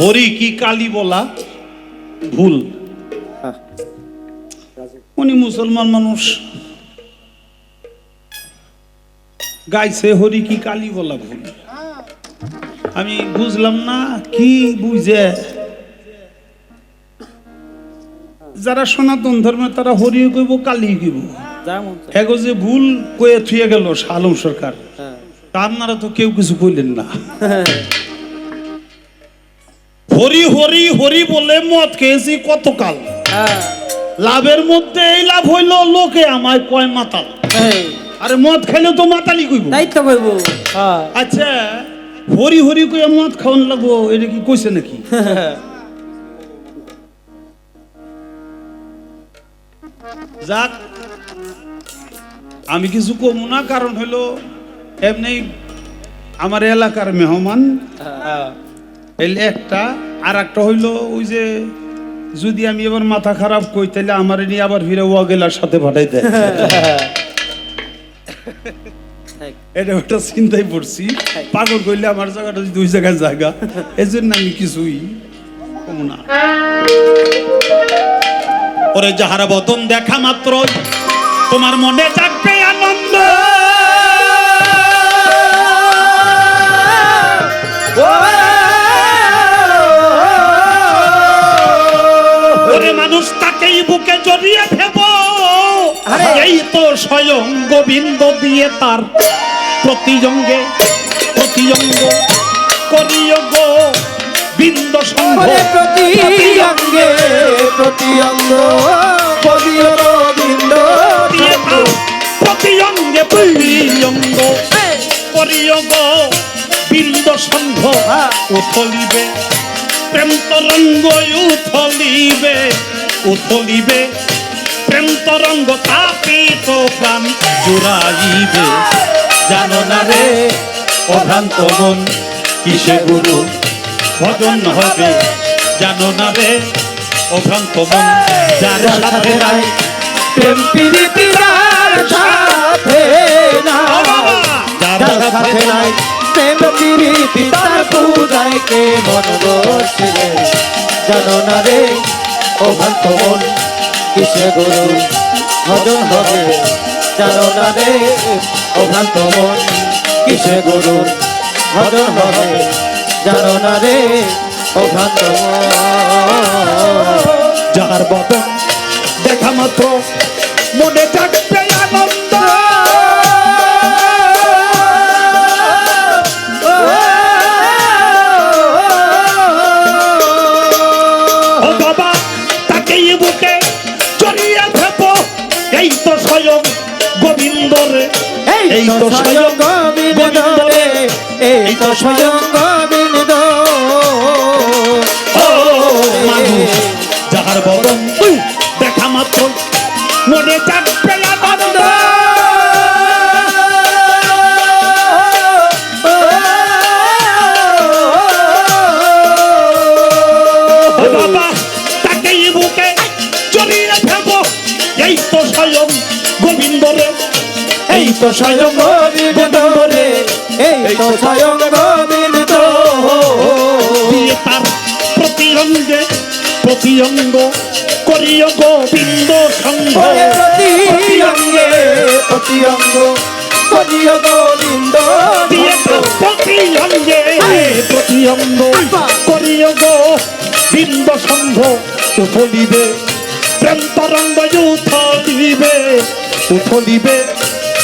হরি কি কালি বলা? ভুল। উনি মুসলমান মানুষ। গাইছে হরি কি কালি বলা ভুল। আমি বুঝলাম না কি বুঝে। যারা সনাতন ধর্মে তারা হরি কইব কালি কইব। এগো যে ভুল কয়ে থুয়ে গেল শালম সরকার। হ্যাঁ। তা আপনারা তো কেউ কিছু বললেন না। হরি হরি হরি বলে মদ খেয়েছি কতকাল? হ্যাঁ। লাভের মধ্যে এই লাভ হইল লোকে আমায় কয় মাতাল। আরে মদ খাইলে তো মাতালি কইব। তাই তো কইব। হ্যাঁ। আচ্ছা হরি হরি কইয়া মদ খাওয়ান লাগবো এটা কি কইছে নাকি? যাক আমি কিছু কমু না কারণ হলো এমনি আমার এলাকার মেহমান। হ্যাঁ। এই একটা আর একটা হইল ওই যে, যদি আমি এবার মাথা খারাপ কই তাহলে আমার নিয়ে আবার ফিরে ওয়াগেলার সাথে পাঠাই দেয় এটা ওটা চিন্তায় পড়ছি। পাগল করলে আমার জায়গাটা যদি ওই জায়গায় জায়গা। এই জন্য আমি কিছুই কমু না। ওরে যাহারা বদন দেখা মাত্র তোমার মনে জাগবে আনন্দ। গোবিন্দ দিয়ে তার প্রতিজঙ্গে প্রতিজঙ্গ করিও গো বিন্দ অঙ্গ দিয়ে তার করিও গো বিন্দ। উথলিবে প্রেম তরঙ্গ উথলিবে উথলিবে প্রেম তরঙ্গ তাপিত প্রাণ জুড়াইবে। জানো না রে অভ্রান্ত মন, কিসে গুরু ভজন হবে? জানো না রে অভ্রান্ত মন, যার সাথে নাই প্রেম প্রীতি যার সাথে যার সাথে নাই প্রেম প্রীতি, তার পূজায় কে মন বসিলে জানো না রে ভক্ত মন, কিসে গুরু ভজন হবে। জানো না রে অভ্রান্ত মন, কিসে গুরু ভজন হবে? জানো না রে অভ্রান্ত মন। যার বদন দেখা মাত্র, মনে থাকবে এই তো স্বয়ং গোবিন্দ এই তো স্বয়ং তো স্বয়ং গোবিন্দ রে এই তো স্বয়ং গোবিন্দ দিয়ে তার প্রতি অঙ্গে প্রতি অঙ্গ করিও গোবিন্দ সঙ্গ প্রতি অঙ্গে প্রতি অঙ্গ করিও গোবিন্দ দিয়ে প্রতি অঙ্গে প্রতি অঙ্গ করিও গোবিন্দ সঙ্গ উথলিবে প্রেম তরঙ্গ উথলিবে উথলিবে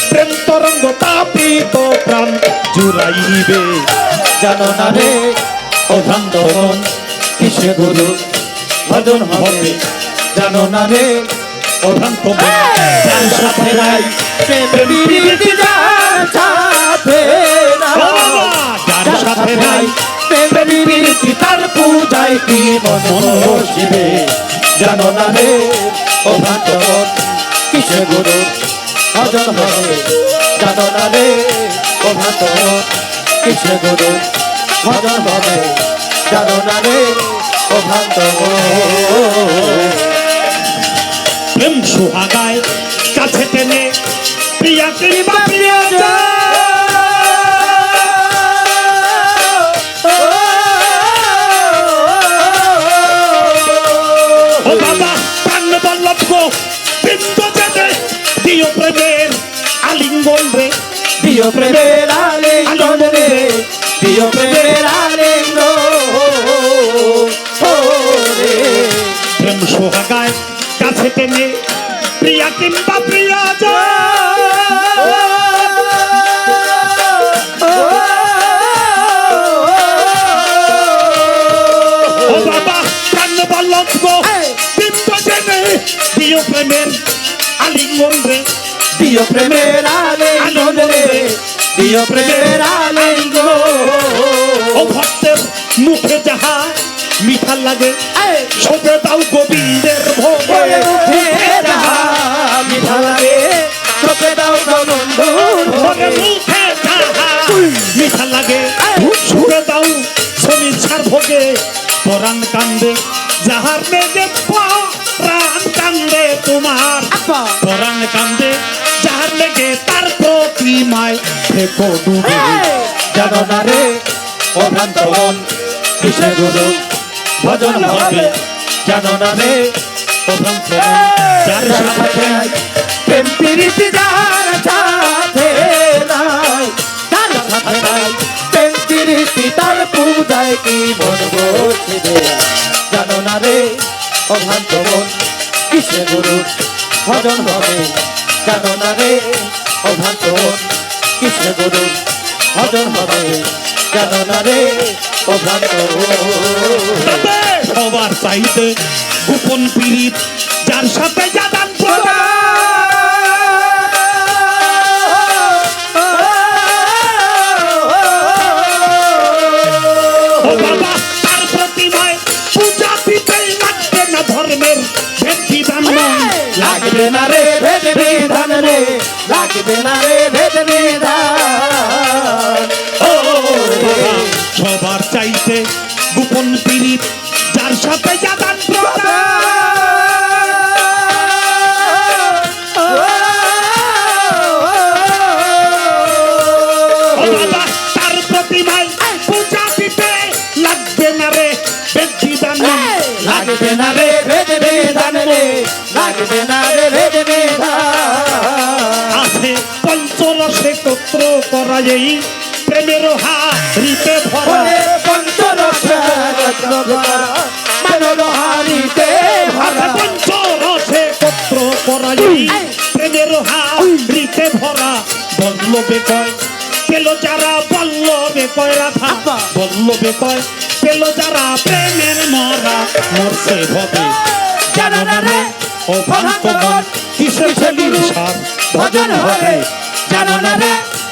প্রেম তরঙ্গ তাপিত প্রাণ জুড়াইবে। জানো না রে ভ্রান্ত মন কিসে গুরু? ভজন হবে। জানো না রে অভ্রান্ত মন যার সাথে নাই প্রেম প্রীতি যার সাথে সাথে নাই প্রেম প্রীতি তার কি মন বসিবে জানো না রে ভ্রান্ত মন কিসে গুরু? ভজন হবে। জানো না রে ও ভাত কৃষ্ণ গুরু। ভজন হবে। জানো না রে ও ভাত প্রেম সোহাগায় কাছে টেনে প্রিয়া প্রিয়া প্রিয়া। সোহাগায় কাছে টেনে প্রিয়া কিংবা প্রিয়া বাবা প্রাণ বল্লভ বিম্ব জেনে প্রিয় প্রেমের আলিঙ্গন রে। প্রিয় প্রেমের আলিঙ্গন রে। প্রিয় প্রেমের আলিঙ্গন লাগে। সবে দাও গোবিন্দের ভোগে দাও ওরে মিঠা লাগে। সুরে দাও সমীক্ষার ভোগে। পরাণ কান্দে। যাহার মেঘে পরাণ কান্দে তোমার। পরাণ কান্দে। যাহার লেগে তার প্রতিমায় থেকো ডুবে জানো না রে কিসে গুরু? ভজন হবে। জানো না রে ও ভ্রান্ত যার সাথে প্রেম প্রীতি যার সাথে নাই তার সাথে নাই। প্রেম প্রীতি তার পূজায় কি মন বসিবে? জানো না রে ও ভ্রান্ত মন কিসে গুরু? ভজন হবে। জানো না রে ও ভ্রান্ত মন কিসে গুরু? ভজন হবে। জানো না রে ও ভ্রান্ত তবে সবার চাইতে গোপন পীড়িত যার সাথে জাদান প্রদান। লাগবে না রে ভেদ বিধান রে লাগবে না রে ভেদ এই প্রেমের হারিতে ভরা। পঞ্চরসে রত্ন ভরা মানবহারিতে আছে ভরা। পঞ্চরসে কত্র করা এই প্রেমের হারিতে ভরা। বল্লবে কয় পেল যারা বল্লবে কয় রাধা। বল্লবে কয় পেল যারা প্রেমের মরা। মরছে হবে জানো না রে ও ভ্রান্ত কিসের ফেলির সার ভজন হবে জানো না রে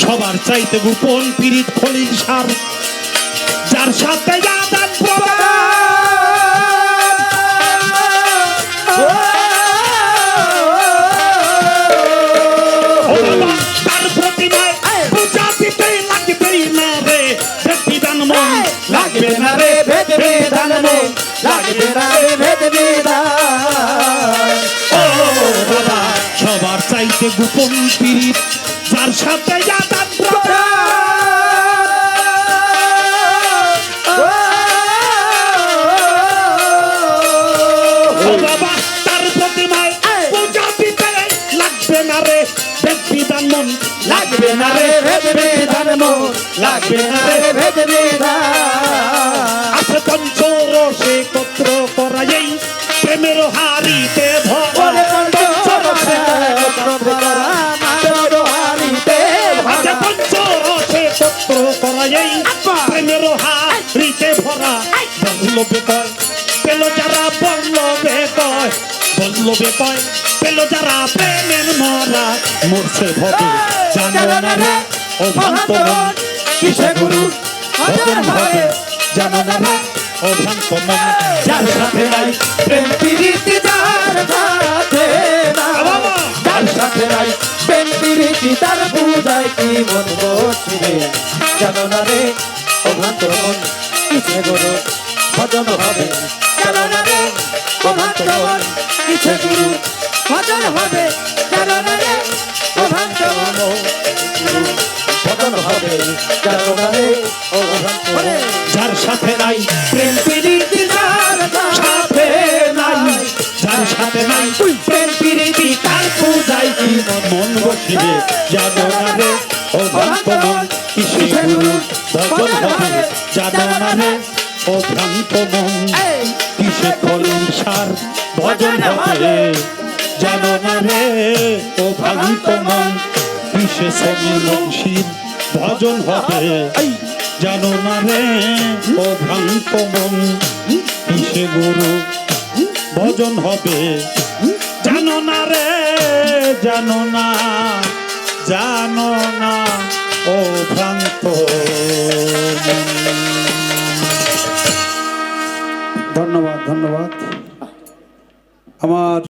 সবার চাইতে গোপন পীড়িত খলিল সার যার সাথে আদান প্রদান তার প্রতিমায় পূজা দিতেই লাগবেই না রে বিধান মন লাগবে না রে লাগবে না ও বাবা সবার চাইতে গোপন পীড়িত যার সাথে আদান লাগবে না রে ভেদ বিধান আছে পঞ্চরসে কত্র করা এই প্রেমের হারিতে আছে ভরা পঞ্চরসে কত্র করা এই প্রেমের হারিতে ভরা। পেল যারা বল্লবে কয়। বল্লবে কয় পেল যারা প্রেমের মরা। মরছে ভবে জানো না রে ও মন। কিসে গুরু ভজন হবে জানো না রে ও ভ্রান্ত মন যার সাথে নাই প্রেম প্রীতি যার সাথে। যার সাথে নাই প্রেম প্রীতি তার পূজায় কি মন বসিবে। জানো না রে ও ভ্রান্ত মন কিসে গুরু ভজন হবে। জানো না রে ও ভ্রান্ত মন কিসে গুরু ভজন হবে। জানো না রে ও ভ্রান্ত মন ভজন হবে। যার সাথে নাই প্রেম প্রীতি যার সাথে নাই। যার সাথে নাই প্রেম প্রীতি তার পূজাই কি মন বসিবে? জানো না রে ও ভক্ত মন কিসে গুরু ভজন হবে? জানো না রে ও ভ্রান্ত মন কিসে কলম সার ভজন হবে? জানো না রে ও ভ্রান্ত মন কিসে সমীর শিব ভজন হবে। জানো না রে ও ভ্রান্ত মন কিসে গুরু? ভজন হবে। জানো না রে জানো না জানো না ও ভ্রান্ত ধন্যবাদ ধন্যবাদ। আমার